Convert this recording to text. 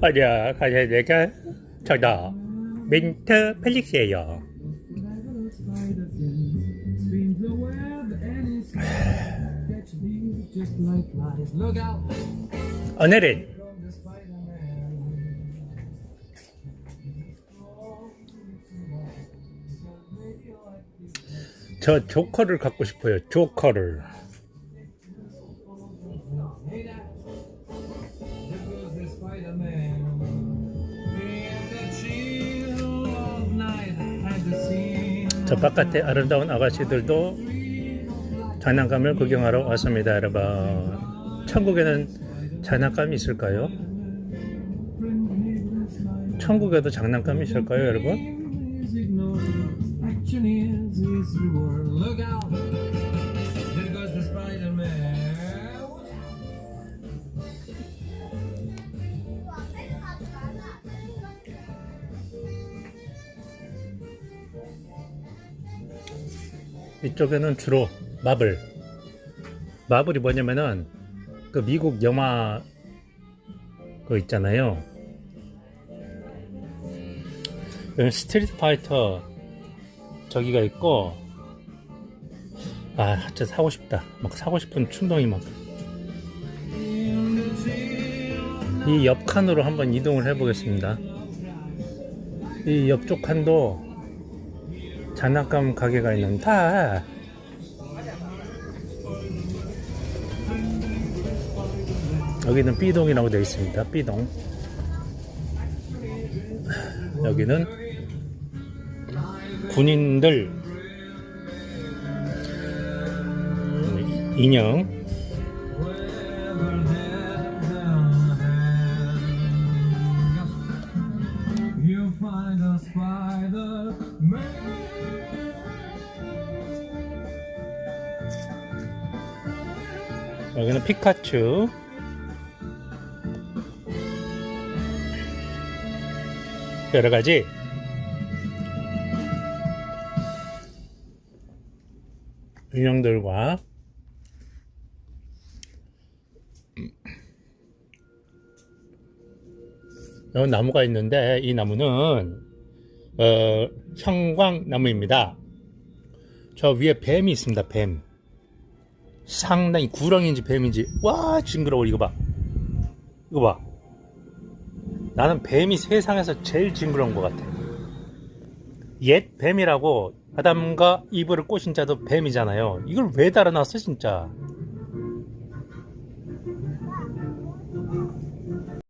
아니야, 가야 내가 저다 민트 펠릭스예요. 오늘은 저 조커를 갖고 싶어요. 조커를. 저 바깥에 아름다운 아가씨들도 장난감을 구경하러 왔습니다, 여러분. 천국에는 장난감이 있을까요? 천국에도 장난감이 있을까요, 여러분? Spider-Man. 이쪽에는 주로 마블. 마블이 뭐냐면은 그 미국 영화 그 있잖아요. 여기 스트리트 파이터 저기가 있고 아 진짜 사고 싶다. 막 사고 싶은 충동이 막. 이 옆 칸으로 한번 이동을 해 보겠습니다. 이 옆쪽 칸도 장난감 가게가 있는데 여기는 B동이라고 되어 있습니다. B동. 여기는 군인들 인형 find a Spider-Man. 여기는 피카츄. 여러 가지. 인형들과. 여기 나무가 있는데 이 나무는 어, 형광나무입니다. 저 위에 뱀이 있습니다. 뱀. 상당히 구렁인지 뱀인지 와 징그러워 이거 봐 이거 봐 나는 뱀이 세상에서 제일 징그러운 것 같아 옛 뱀이라고 아담과 이브를 꼬신 자도 뱀이잖아요 이걸 왜 달아놨어 진짜